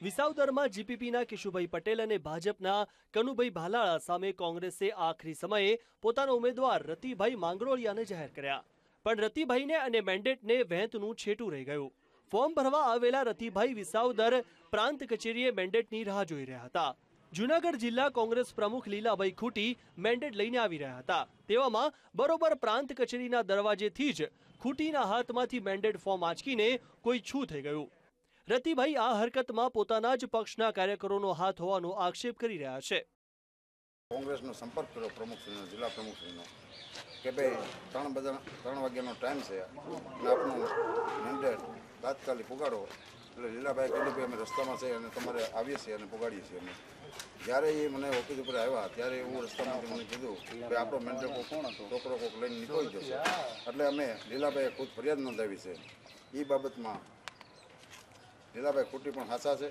વિસાવદરમાં જીપીપીના કિશુભાઈ પટેલ અને ભાજપના કનુભાઈ ભાલાળા સામે કોંગ્રેસે આખરી સમયે પોતાના ઉમેદવાર રતિભાઈ માંગરોળિયાને જાહેર કર્યા. પણ રતિભાઈને અને મેન્ડેટને વહેંતનું છેટું રહી ગયું. ફોર્મ ભરવા આવેલા રતિભાઈ વિસાવદર પ્રાંત કચેરીએ મેન્ડેટની રાહ જોઈ રહ્યા હતા. જૂનાગઢ જિલ્લા કોંગ્રેસ પ્રમુખ લીલાભાઈ ખૂટી મેન્ડેટ લઈને આવી રહ્યા હતા. તેવામાં બરોબર પ્રાંત કચેરીના દરવાજેથી જ ખૂટીના હાથમાંથી મેન્ડેટ ફોર્મ આંચકીને કોઈ છૂ થઈ ગયું. રતિભાઈ આ હરકતમાં પોતાના જ પક્ષના કાર્યકરોનો હાથ હોવાનો આક્ષેપ કરી રહ્યા છે. કોંગ્રેસનો સંપર્ક કર્યો પ્રમુખશ્રીનો જિલ્લા પ્રમુખશ્રીનો કે ભાઈ ત્રણ બધા ત્રણ વાગ્યાનો ટાઈમ છે અને આપણું મેન્ડેટ તાત્કાલિક પુગાડો. એટલે લીલાભાઈ કીધું કે અમે રસ્તામાં છે અને તમારે આવીએ છીએ અને પુગાડીએ છીએ અમે. જ્યારે એ મને ઓફિસ ઉપર આવ્યા ત્યારે હું રસ્તામાંથી મને કીધું કે આપણો મેન્ડેટ કોણ હતો? છોકરો કોક લઈને નીકળી જશે. એટલે અમે લીલાભાઈએ ખુદ ફરિયાદ નોંધાવી છે. એ બાબતમાં લીલાભાઈ ખોટી પણ હાસા છે.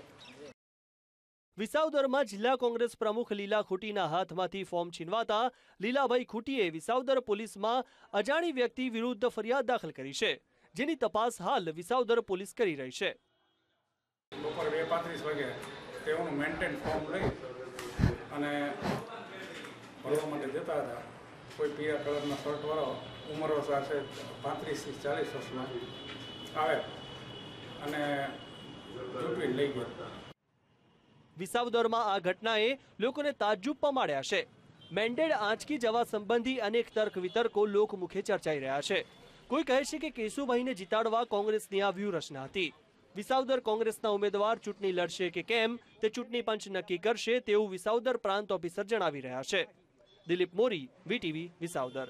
વિસાવદરમાં જિલ્લા કોંગ્રેસ પ્રમુખ લીલા ખૂટીના હાથમાંથી ફોર્મ છીનવાતા લીલાભાઈ ખૂટીએ વિસાવદર પોલીસમાં અજાણી વ્યક્તિ વિરુદ્ધ ફરિયાદ દાખલ કરી છે જેની તપાસ હાલ વિસાવદર પોલીસ કરી રહી છે. બપોરે બે પાંત્રીસ વાગે તેઓનું મેન્ટેન ફોર્મ લઈ અને ભરવા માટે જતા હતા. કોઈ પીળા કલરના શર્ટવાળો ઉંમરો સાથે પાંત્રીસથી ચાલીસ વર્ષનો આવે. અને વિસાવદરમાં આ ઘટનાએ લોકોને તાજ્જુબ પમાડ્યા છે. મેન્ડેડ આંચકી જવા સંબંધી અનેક તર્ક વિતર્કો લોકમુખે ચર્ચાઈ રહ્યા છે. કોઈ કહે છે કે કેશુભાઈને જીતાડવા કોંગ્રેસની આ વ્યૂહરચના હતી. વિસાવદર કોંગ્રેસના ઉમેદવાર ચૂંટણી લડશે કે કેમ, તે ચૂંટણી પંચ નક્કી કરશે તેવું વિસાવદર પ્રાંત ઓફિસર જણાવી રહ્યા છે. દિલીપ મોરી, વીટીવી વિસાવદર.